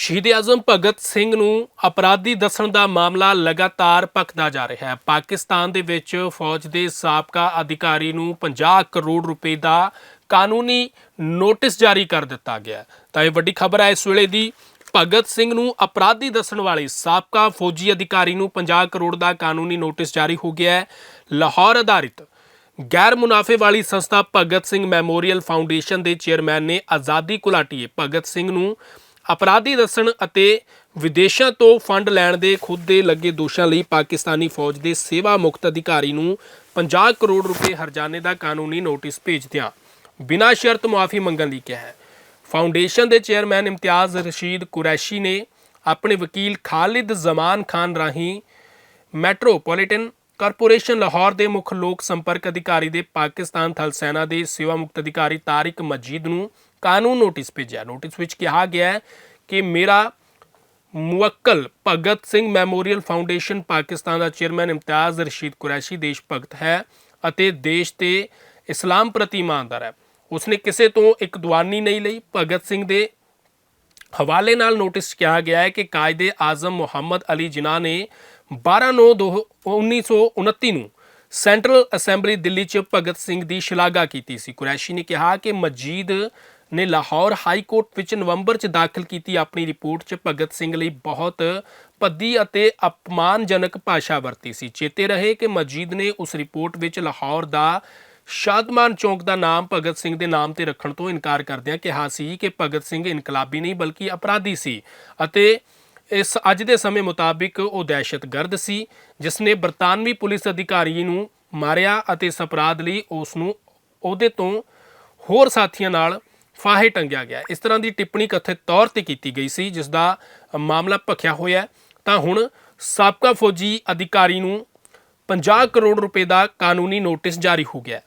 ਸ਼ਹੀਦ ਆਜ਼ਮ ਭਗਤ ਸਿੰਘ ਨੂੰ ਅਪਰਾਧੀ ਦੱਸਣ ਦਾ ਮਾਮਲਾ ਲਗਾਤਾਰ ਭਖਦਾ ਜਾ ਰਿਹਾ ਹੈ। ਪਾਕਿਸਤਾਨ ਦੇ ਵਿੱਚ ਫੌਜ ਦੇ ਸਾਬਕਾ ਅਧਿਕਾਰੀ ਨੂੰ 50 ਕਰੋੜ ਰੁਪਏ ਦਾ ਕਾਨੂੰਨੀ ਨੋਟਿਸ ਜਾਰੀ ਕਰ ਦਿੱਤਾ ਗਿਆ ਤਾਂ ਇਹ ਵੱਡੀ ਖਬਰ ਹੈ, ਇਸ ਵੇਲੇ ਦੀ ਭਗਤ ਸਿੰਘ ਨੂੰ ਅਪਰਾਧੀ ਦੱਸਣ ਵਾਲੇ ਸਾਬਕਾ ਫੌਜੀ ਅਧਿਕਾਰੀ ਨੂੰ 50 ਕਰੋੜ ਦਾ ਕਾਨੂੰਨੀ ਨੋਟਿਸ ਜਾਰੀ ਹੋ ਗਿਆ ਹੈ। ਲਾਹੌਰ ਆਧਾਰਿਤ ਗੈਰ ਮੁਨਾਫੇ ਵਾਲੀ ਸੰਸਥਾ ਭਗਤ ਸਿੰਘ ਮੈਮੋਰੀਅਲ ਫਾਊਂਡੇਸ਼ਨ ਦੇ ਚੇਅਰਮੈਨ ਨੇ ਆਜ਼ਾਦੀ ਘੁਲਾਟੀਏ। ਭਗਤ ਸਿੰਘ ਨੂੰ ਅਪਰਾਧੀ ਦੱਸਣ ਅਤੇ ਵਿਦੇਸ਼ਾਂ ਤੋਂ ਫੰਡ ਲੈਣ ਦੇ ਖੁਦ ਦੇ ਲੱਗੇ ਦੋਸ਼ਾਂ ਲਈ ਪਾਕਿਸਤਾਨੀ ਫੌਜ ਦੇ ਸੇਵਾ ਮੁਕਤ ਅਧਿਕਾਰੀ ਨੂੰ 50 ਕਰੋੜ ਰੁਪਏ ਹਰਜਾਨੇ ਦਾ ਕਾਨੂੰਨੀ ਨੋਟਿਸ ਭੇਜਦਿਆਂ ਬਿਨਾਂ ਸ਼ਰਤ ਮੁਆਫੀ ਮੰਗਣ ਲਈ ਕਿਹਾ ਹੈ। ਫਾਊਂਡੇਸ਼ਨ ਦੇ ਚੇਅਰਮੈਨ ਇਮਤਿਆਜ਼ ਰਸ਼ੀਦ ਕੁਰੈਸ਼ੀ ਨੇ ਆਪਣੇ ਵਕੀਲ ਖਾਲਿਦ ਜ਼ਮਾਨ ਖਾਨ ਰਾਹੀਂ ਮੈਟਰੋਪੋਲੀਟਨ ਕਾਰਪੋਰੇਸ਼ਨ ਲਾਹੌਰ ਦੇ ਮੁੱਖ ਲੋਕ ਸੰਪਰਕ ਅਧਿਕਾਰੀ ਦੇ ਪਾਕਿਸਤਾਨ ਥਲ ਸੈਨਾ ਦੇ ਸੇਵਾ ਮੁਕਤ ਅਧਿਕਾਰੀ ਤਾਰਿਕ ਮਜੀਦ ਨੂੰ ਕਾਨੂੰਨ ਨੋਟਿਸ ਭੇਜਿਆ। ਨੋਟਿਸ ਵਿੱਚ ਕਿਹਾ ਗਿਆ ਹੈ ਕਿ ਮੇਰਾ ਮੁਵੱਕਲ ਭਗਤ ਸਿੰਘ ਮੈਮੋਰੀਅਲ ਫਾਊਂਡੇਸ਼ਨ ਪਾਕਿਸਤਾਨ ਦਾ ਚੇਅਰਮੈਨ ਇਮਤਿਆਜ਼ ਰਸ਼ੀਦ ਕੁਰੈਸ਼ੀ ਦੇਸ਼ ਭਗਤ ਹੈ ਅਤੇ ਦੇਸ਼ ਤੇ ਇਸਲਾਮ ਪ੍ਰਤੀ ਇਮਾਨਦਾਰ ਹੈ। ਉਸਨੇ ਕਿਸੇ ਤੋਂ ਇੱਕ ਦੁਆਨੀ ਨਹੀਂ ਲਈ, ਭਗਤ ਸਿੰਘ ਦੇ ਹਵਾਲੇ ਨਾਲ ਨੋਟਿਸ 'ਚ ਕਿਹਾ ਗਿਆ ਹੈ ਕਿ ਕਾਇਦੇ ਆਜ਼ਮ ਮੁਹੰਮਦ ਅਲੀ ਜਿਨਾਹ ਨੇ 12/9/1929 ਨੂੰ ਸੈਂਟਰਲ ਅਸੈਂਬਲੀ ਦਿੱਲੀ 'ਚ ਭਗਤ ਸਿੰਘ ਦੀ ਸ਼ਲਾਘਾ ਕੀਤੀ ਸੀ। ਕੁਰੈਸ਼ੀ ਨੇ ਕਿਹਾ ਕਿ ਮਜੀਦ ਨੇ ਲਾਹੌਰ ਹਾਈ ਕੋਰਟ ਵਿੱਚ ਨਵੰਬਰ 'ਚ ਦਾਖਲ ਕੀਤੀ ਆਪਣੀ ਰਿਪੋਰਟ 'ਚ ਭਗਤ ਸਿੰਘ ਲਈ ਬਹੁਤ ਭੱਦੀ ਅਤੇ ਅਪਮਾਨਜਨਕ ਭਾਸ਼ਾ ਵਰਤੀ ਸੀ। ਚੇਤੇ ਰਹੇ ਕਿ ਮਜੀਦ ਨੇ ਉਸ ਰਿਪੋਰਟ ਵਿੱਚ ਲਾਹੌਰ ਦਾ ਸ਼ਾਦਮਾਨ ਚੌਂਕ ਦਾ ਨਾਮ ਭਗਤ ਸਿੰਘ ਦੇ ਨਾਮ ਤੇ ਰੱਖਣ ਤੋਂ ਇਨਕਾਰ ਕਰਦਿਆਂ ਕਿਹਾ ਸੀ ਕਿ ਭਗਤ ਸਿੰਘ ਇਨਕਲਾਬੀ ਨਹੀਂ ਬਲਕਿ ਅਪਰਾਧੀ ਸੀ ਅਤੇ ਇਸ ਅੱਜ ਦੇ ਸਮੇਂ ਮੁਤਾਬਿਕ ਉਹ ਦਹਿਸ਼ਤਗਰਦ ਸੀ ਜਿਸ ਨੇ ਬਰਤਾਨਵੀ ਪੁਲਿਸ ਅਧਿਕਾਰੀ ਨੂੰ ਮਾਰਿਆ ਅਤੇ ਇਸ ਅਪਰਾਧ ਲਈ ਉਸ ਨੂੰ ਉਹਦੇ ਤੋਂ ਹੋਰ ਸਾਥੀਆਂ ਨਾਲ ਫਾਹੇ ਟੰਗਿਆ ਗਿਆ। ਇਸ ਤਰ੍ਹਾਂ ਦੀ ਟਿੱਪਣੀ ਕਥਿਤ ਤੌਰ ਤੇ ਕੀਤੀ ਗਈ ਸੀ ਜਿਸ ਦਾ ਮਾਮਲਾ ਭਖਿਆ ਹੋਇਆ ਤਾਂ ਹੁਣ ਸਾਬਕਾ ਫੌਜੀ ਅਧਿਕਾਰੀ ਨੂੰ 50 ਕਰੋੜ ਰੁਪਏ ਦਾ ਕਾਨੂੰਨੀ ਨੋਟਿਸ ਜਾਰੀ ਹੋ ਗਿਆ